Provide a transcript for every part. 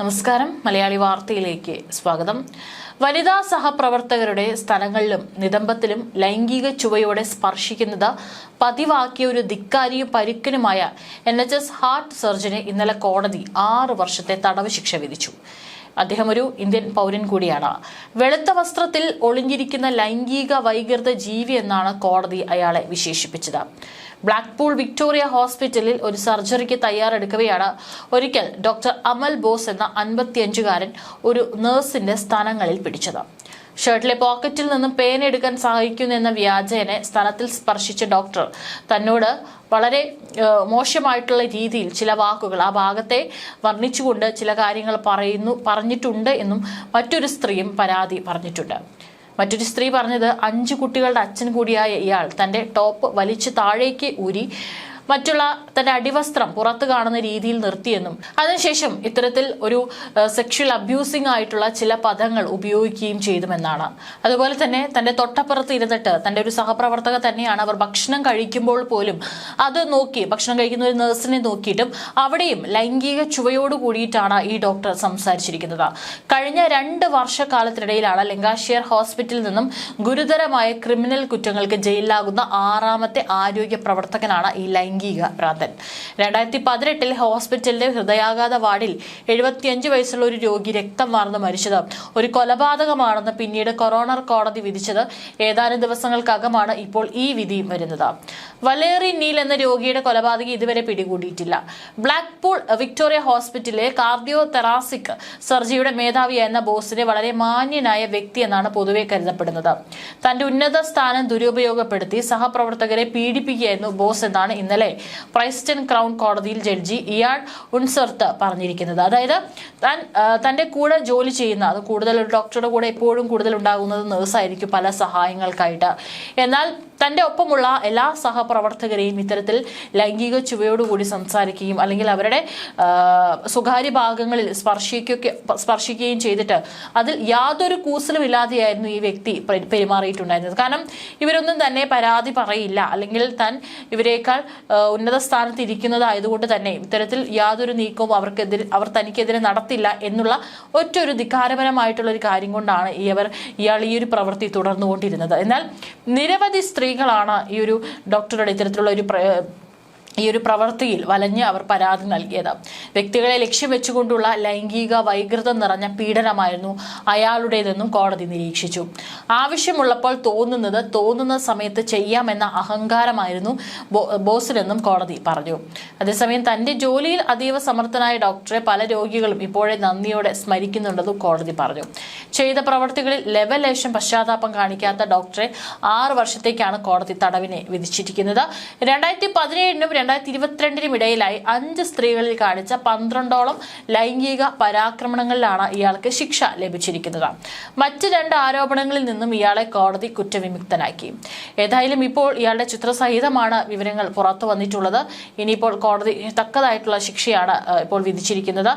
നമസ്കാരം. മലയാളി വാർത്തയിലേക്ക് സ്വാഗതം. വനിതാ സഹപ്രവർത്തകരുടെ സ്ഥലങ്ങളിലും നിതംബത്തിലും ലൈംഗിക ചുവയോടെ സ്പർശിക്കുന്നത് പതിവാക്കിയ ഒരു ധിക്കാരിയും പരുക്കനുമായ എൻ എച്ച് എസ് ഹാർട്ട് സർജന് ഇന്നലെ കോടതി ആറ് വർഷത്തെ തടവ് ശിക്ഷ വിധിച്ചു. അദ്ദേഹം ഒരു ഇന്ത്യൻ പൗരൻ കൂടിയാണ്. വെളുത്ത വസ്ത്രത്തിൽ ഒളിഞ്ഞിരിക്കുന്ന ലൈംഗിക വൈകൃത ജീവി എന്നാണ് കോടതി അയാളെ വിശേഷിപ്പിച്ചത്. ബ്ലാക്ക്പൂൾ വിക്ടോറിയ ഹോസ്പിറ്റലിൽ ഒരു സർജറിക്ക് തയ്യാറെടുക്കവെയാണ് ഒരിക്കൽ ഡോക്ടർ അമൽ ബോസ് എന്ന അൻപത്തിയഞ്ചുകാരൻ ഒരു നഴ്സിന്റെ സ്ഥാനങ്ങളിൽ പിടിച്ചത്. ഷർട്ടിലെ പോക്കറ്റിൽ നിന്നും പേന എടുക്കാൻ സഹായിക്കുന്നെന്ന വ്യാജേനെ സ്ഥലത്തിൽ സ്പർശിച്ച ഡോക്ടർ. തന്നോട് വളരെ മോശമായിട്ടുള്ള രീതിയിൽ ചില വാക്കുകൾ ആ ഭാഗത്തെ വർണിച്ചുകൊണ്ട് ചില കാര്യങ്ങൾ പറയുന്നു പറഞ്ഞിട്ടുണ്ട് എന്നും മറ്റൊരു സ്ത്രീയും പരാതി പറഞ്ഞിട്ടുണ്ട്. മറ്റൊരു സ്ത്രീ പറഞ്ഞത് അഞ്ച് കുട്ടികളുടെ അച്ഛൻ കൂടിയായ ഇയാൾ തന്റെ ടോപ്പ് വലിച്ചു താഴേക്ക് ഊരി മറ്റുള്ള തന്റെ അടിവസ്ത്രം പുറത്ത് കാണുന്ന രീതിയിൽ നിർത്തിയെന്നും അതിനുശേഷം ഇത്തരത്തിൽ ഒരു സെക്ഷൽ അബ്യൂസിംഗ് ആയിട്ടുള്ള ചില പദങ്ങൾ ഉപയോഗിക്കുകയും ചെയ്തുമെന്നാണ്. അതുപോലെ തന്നെ തന്റെ തൊട്ടപ്പുറത്ത് ഇരുന്നിട്ട് തന്റെ ഒരു സഹപ്രവർത്തക തന്നെയാണ് അവർ ഭക്ഷണം കഴിക്കുമ്പോൾ പോലും അത് നോക്കി ഭക്ഷണം കഴിക്കുന്ന ഒരു നഴ്സിനെ നോക്കിയിട്ടും അവിടെയും ലൈംഗിക ചുവയോട് കൂടിയിട്ടാണ് ഈ ഡോക്ടർ സംസാരിച്ചിരിക്കുന്നത്. കഴിഞ്ഞ രണ്ട് വർഷക്കാലത്തിനിടയിലാണ് ലെങ്കാഷിയർ ഹോസ്പിറ്റലിൽ നിന്നും ഗുരുതരമായ ക്രിമിനൽ കുറ്റങ്ങൾക്ക് ജയിലിലാകുന്ന ആറാമത്തെ ആരോഗ്യ പ്രവർത്തകനാണ് ഈ ലൈംഗിക ഭ്രാന്തൻ രണ്ടായിരത്തി പതിനെട്ടിൽ ഹോസ്പിറ്റലിലെ ഹൃദയാഘാത വാർഡിൽ എഴുപത്തിയഞ്ച് വയസ്സുള്ള ഒരു രോഗി രക്തം വാർന്ന് മരിച്ചത്. ഒരു കൊലപാതകമാണെന്ന് പിന്നീട് കൊറോണർ കോടതി വിധിച്ചത് ഏതാനും ദിവസങ്ങൾക്കകമാണ് ഇപ്പോൾ ഈ വിധിയും വരുന്നത്. വലേറി നീൽ എന്ന രോഗിയുടെ കൊലപാതകം ഇതുവരെ പിടികൂടിയിട്ടില്ല. ബ്ലാക്ക്പൂൾ വിക്ടോറിയ ഹോസ്പിറ്റലിലെ കാർഡിയോ തെറാസിക് സർജിയുടെ മേധാവി എന്ന ബോസിനെ വളരെ മാന്യനായ വ്യക്തി എന്നാണ് പൊതുവെ കരുതപ്പെടുന്നത്. തന്റെ ഉന്നത സ്ഥാനം ദുരുപയോഗപ്പെടുത്തി സഹപ്രവർത്തകരെ പീഡിപ്പിക്കുകയായിരുന്നു ബോസ് എന്നാണ് ഇന്നലെ പ്രൈസ്റ്റൺ ക്രൗൺ കോടതിയിൽ ജഡ്ജി ഇയാൾ ഉൺസർത്ത് പറഞ്ഞിരിക്കുന്നത്. അതായത് താൻ തന്റെ കൂടെ ജോലി ചെയ്യുന്ന അത് കൂടുതൽ ഒരു ഡോക്ടറുടെ കൂടെ എപ്പോഴും കൂടുതൽ ഉണ്ടാകുന്നത് നേഴ്സായിരിക്കും പല സഹായങ്ങൾക്കായിട്ട്. എന്നാൽ തന്റെ ഒപ്പമുള്ള എല്ലാ സഹപ്രവർത്തകരെയും ഇത്തരത്തിൽ ലൈംഗിക ചുവയോടുകൂടി സംസാരിക്കുകയും അല്ലെങ്കിൽ അവരുടെ സ്വകാര്യ ഭാഗങ്ങളിൽ സ്പർശിക്കുകയൊക്കെ സ്പർശിക്കുകയും ചെയ്തിട്ട് അതിൽ യാതൊരു കൂസലും ഇല്ലാതെയായിരുന്നു ഈ വ്യക്തി പെരുമാറിയിട്ടുണ്ടായിരുന്നത്. കാരണം ഇവരൊന്നും തന്നെ പരാതി പറയില്ല. അല്ലെങ്കിൽ താൻ ഇവരെക്കാൾ ഉന്നത സ്ഥാനത്ത് ഇരിക്കുന്നതായതുകൊണ്ട് തന്നെ ഇത്തരത്തിൽ യാതൊരു നീക്കവും അവർക്കെതിരെ അവർ തനിക്കെതിരെ നടത്തില്ല എന്നുള്ള ഒറ്റൊരു ധിക്കാരപരമായിട്ടുള്ള ഒരു കാര്യം കൊണ്ടാണ് ഈ അവർ ഇയാൾ ഈ ഒരു പ്രവൃത്തി തുടർന്നുകൊണ്ടിരുന്നത്. എന്നാൽ നിരവധി സ്ത്രീകളാണ് ഈ ഒരു ഡോക്ടറുടെ ഇത്തരത്തിലുള്ള ഒരു ഈ ഒരു പ്രവൃത്തിയിൽ വലഞ്ഞ് അവർ പരാതി നൽകിയത്. വ്യക്തികളെ ലക്ഷ്യം വെച്ചുകൊണ്ടുള്ള ലൈംഗിക വൈകൃതം നിറഞ്ഞ പീഡനമായിരുന്നു അയാളുടേതെന്നും കോടതി നിരീക്ഷിച്ചു. ആവശ്യമുള്ളപ്പോൾ തോന്നുന്നത് തോന്നുന്ന സമയത്ത് ചെയ്യാമെന്ന അഹങ്കാരമായിരുന്നു ബോസിനെന്നും കോടതി പറഞ്ഞു. അതേസമയം തന്റെ ജോലിയിൽ അതീവ സമർത്ഥനായ ഡോക്ടറെ പല രോഗികളും ഇപ്പോഴേ നന്ദിയോടെ സ്മരിക്കുന്നുണ്ടെന്നും കോടതി പറഞ്ഞു. ചെയ്ത പ്രവൃത്തികളിൽ ലെവലേശം പശ്ചാത്താപം കാണിക്കാത്ത ഡോക്ടറെ ആറ് വർഷത്തേക്കാണ് കോടതി തടവിനെ വിധിച്ചിരിക്കുന്നത്. രണ്ടായിരത്തി പതിനേഴിനും രണ്ടായിരത്തി ഇരുപത്തിരണ്ടിനും ഇടയിലായി അഞ്ച് സ്ത്രീകളിൽ കാണിച്ച പന്ത്രണ്ടോളം ലൈംഗിക പരാക്രമണങ്ങളിലാണ് ഇയാൾക്ക് ശിക്ഷ ലഭിച്ചിരിക്കുന്നത്. മറ്റ് രണ്ട് ആരോപണങ്ങളിൽ നിന്നും ഇയാളെ കോടതി കുറ്റവിമുക്തനാക്കി. ഏതായാലും ഇപ്പോൾ ഇയാളുടെ ചിത്രസഹിതമാണ് വിവരങ്ങൾ പുറത്തു വന്നിട്ടുള്ളത്. ഇനിയിപ്പോൾ കോടതി തക്കതായിട്ടുള്ള ശിക്ഷയാണ് ഇപ്പോൾ വിധിച്ചിരിക്കുന്നത്.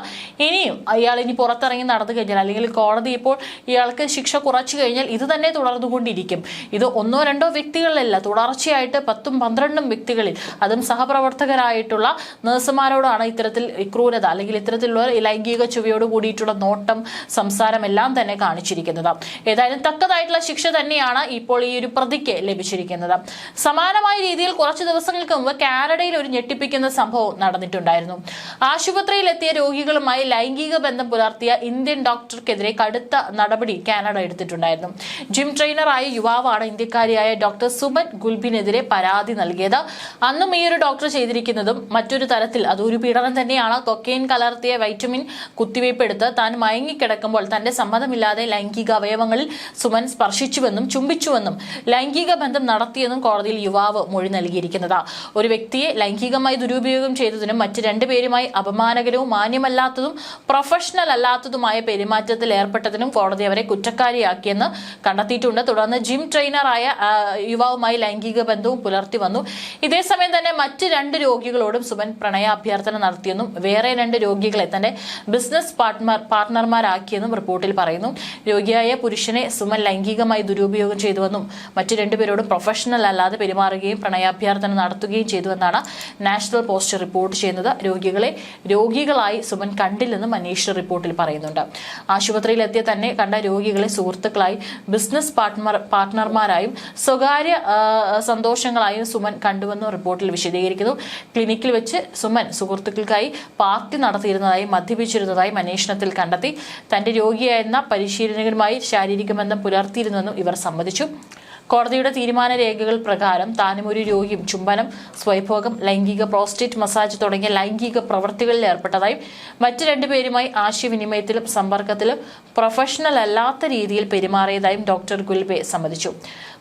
ഇനിയും ഇയാൾ ഇനി പുറത്തിറങ്ങി നടന്നു കഴിഞ്ഞാൽ അല്ലെങ്കിൽ കോടതി ഇപ്പോൾ ഇയാൾക്ക് ശിക്ഷ കുറച്ചു കഴിഞ്ഞാൽ ഇത് തന്നെ തുടർന്നുകൊണ്ടിരിക്കും. ഇത് ഒന്നോ രണ്ടോ വ്യക്തികളിലല്ല തുടർച്ചയായിട്ട് പത്തും പന്ത്രണ്ടും വ്യക്തികളിൽ അതും സഹപ്രവർത്തകരായിട്ടുള്ള നഴ്സുമാരോടാണ് ഇത്തരത്തിൽ ക്രൂരത അല്ലെങ്കിൽ ഇത്തരത്തിലുള്ള ലൈംഗിക ചുവയോട് കൂടിയിട്ടുള്ള നോട്ടം സംസാരം എല്ലാം തന്നെ കാണിച്ചിരിക്കുന്നത്. ഏതായാലും തക്കതായിട്ടുള്ള ശിക്ഷ തന്നെയാണ് ഇപ്പോൾ ഈ ഒരു പ്രതിക്ക് ലഭിച്ചിരിക്കുന്നത്. സമാനമായ രീതിയിൽ കുറച്ച് ദിവസങ്ങൾക്ക് മുമ്പ് കാനഡയിൽ ഒരു ഞെട്ടിപ്പിക്കുന്ന സംഭവം നടന്നിട്ടുണ്ടായിരുന്നു. ആശുപത്രിയിൽ എത്തിയ രോഗികളുമായി ലൈംഗിക ബന്ധം പുലർത്തിയ ഇന്ത്യൻ ഡോക്ടർക്കെതിരെ കടുത്ത നടപടി കാനഡ എടുത്തിട്ടുണ്ടായിരുന്നു. ജിം ട്രെയിനറായ യുവാവാണ് ഇന്ത്യക്കാരിയായ ഡോക്ടർ സുമൻ ഗുൽബിനെതിരെ പരാതി നൽകിയത്. അന്നും ഈ ഒരു ഡോക്ടർ ചെയ്തിരിക്കുന്നതും മറ്റൊരു തരത്തിൽ അതൊരു പീഡനം തന്നെയാണ്. കൊക്കെയിൻ കലർത്തിയ വൈറ്റമിൻ കുത്തിവയ്പ് എടുത്ത് താൻ മയങ്ങിക്കിടക്കുമ്പോൾ തന്റെ സമ്മതമില്ലാതെ ലൈംഗിക അവയവങ്ങളിൽ സുമൻ സ്പർശിച്ചുവെന്നും ചുംബിച്ചുവെന്നും ലൈംഗിക ബന്ധം നടത്തിയെന്നും കോടതിയിൽ യുവാവ് മൊഴി നൽകിയിരിക്കുന്നത്. ഒരു വ്യക്തിയെ ലൈംഗികമായി ദുരുപയോഗം ചെയ്തതിനും മറ്റ് രണ്ടുപേരുമായി അപമാനകരവും മാന്യമല്ലാത്തതും പ്രൊഫഷണൽ അല്ലാത്തതുമായ പെരുമാറ്റത്തിൽ ഏർപ്പെട്ടതിനും കോടതി അവരെ കുറ്റക്കാരിയാക്കിയെന്ന് കണ്ടെത്തിയിട്ടുണ്ട്. തുടർന്ന് ജിം ട്രെയിനറായ യുവാവുമായി ലൈംഗിക ബന്ധവും പുലർത്തി വന്നു. ഇതേസമയം തന്നെ മറ്റ് രണ്ട് രോഗികളോടും സുമൻ പ്രണയാഭ്യർത്ഥന നടത്തിയെന്നും വേറെ രണ്ട് രോഗികളെ തന്റെ ബിസിനസ് പാർട്ട്ണർ പാർട്ട്ണർമാരാക്കിയെന്നും റിപ്പോർട്ടിൽ പറയുന്നു. രോഗിയായ പുരുഷനെ സുമൻ ലൈംഗികമായി ദുരുപയോഗം ചെയ്തുവെന്നും മറ്റു രണ്ടുപേരോടും പ്രൊഫഷണൽ അല്ലാതെ പെരുമാറുകയും പ്രണയാഭ്യർത്ഥന നടത്തുകയും ചെയ്തുവെന്നാണ് നാഷണൽ പോസ്റ്റ് റിപ്പോർട്ട് ചെയ്യുന്നത്. രോഗികളെ രോഗികളായി സുമൻ കണ്ടില്ലെന്നും അന്വേഷണ റിപ്പോർട്ടിൽ പറയുന്നുണ്ട്. ആശുപത്രിയിലെത്തിയ തന്നെ കണ്ട രോഗികളെ സുഹൃത്തുക്കളായി ബിസിനസ് പാർട്ട്ണർ പാർട്ട്ണർമാരായും സ്വകാര്യ സന്തോഷങ്ങളായും സുമൻ കണ്ടുവെന്നും റിപ്പോർട്ടിൽ വിശദീകരിക്കുന്നു ക്ലിനിക്കിൽ വെച്ച് സുമൻ സുഹൃത്തുക്കൾക്കായി പാർട്ടി നടത്തിയിരുന്നതായും മദ്യപിച്ചിരുന്നതായും അന്വേഷണത്തിൽ കണ്ടെത്തി. തന്റെ രോഗിയായിരുന്ന പരിശീലകനുമായി ശാരീരിക ബന്ധം പുലർത്തിയിരുന്നെന്നും ഇവർ സമ്മതിച്ചു. കോടതിയുടെ തീരുമാന രേഖകൾ പ്രകാരം താനും ഒരു രോഗിയും ചുംബനം സ്വയഭോഗം ലൈംഗിക പ്രോസ്റ്റേറ്റ് മസാജ് തുടങ്ങിയ ലൈംഗിക പ്രവൃത്തികളിൽ ഏർപ്പെട്ടതായും മറ്റു രണ്ടുപേരുമായി ആശയവിനിമയത്തിലും സമ്പർക്കത്തിലും പ്രൊഫഷണൽ അല്ലാത്ത രീതിയിൽ പെരുമാറിയതായും ഡോക്ടർ ഗുൽബെ സമ്മതിച്ചു.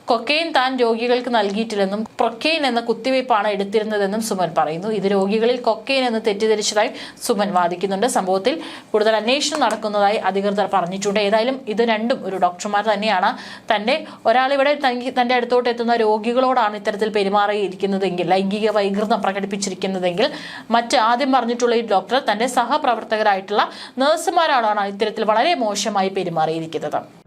കൊക്കെയിൻ താൻ രോഗികൾക്ക് നൽകിയിട്ടില്ലെന്നും പ്രൊക്കെയിൻ എന്ന കുത്തിവയ്പ്പാണ് എടുത്തിരുന്നതെന്നും സുമൻ പറയുന്നു. ഇത് രോഗികളിൽ കൊക്കെയിൻ എന്ന് തെറ്റിദ്ധരിച്ചതായി സുമൻ വാദിക്കുന്നുണ്ട്. സംഭവത്തിൽ കൂടുതൽ അന്വേഷണം നടക്കുന്നതായി അധികൃതർ പറഞ്ഞിട്ടുണ്ട്. ഏതായാലും ഇത് രണ്ടും ഒരു ഡോക്ടർമാർ തന്നെയാണ്. തന്റെ ഒരാളിവിടെ തന്റെ അടുത്തോട്ട് എത്തുന്ന രോഗികളോടാണ് ഇത്തരത്തിൽ പെരുമാറിയിരിക്കുന്നതെങ്കിൽ ലൈംഗിക വൈകൃതം പ്രകടിപ്പിച്ചിരിക്കുന്നതെങ്കിൽ മറ്റ് ആദ്യം പറഞ്ഞിട്ടുള്ള ഈ ഡോക്ടർ തന്റെ സഹപ്രവർത്തകരായിട്ടുള്ള നഴ്സുമാരോടാണ് ഇത്തരത്തിൽ വളരെ മോശമായി പെരുമാറിയിരിക്കുന്നത്.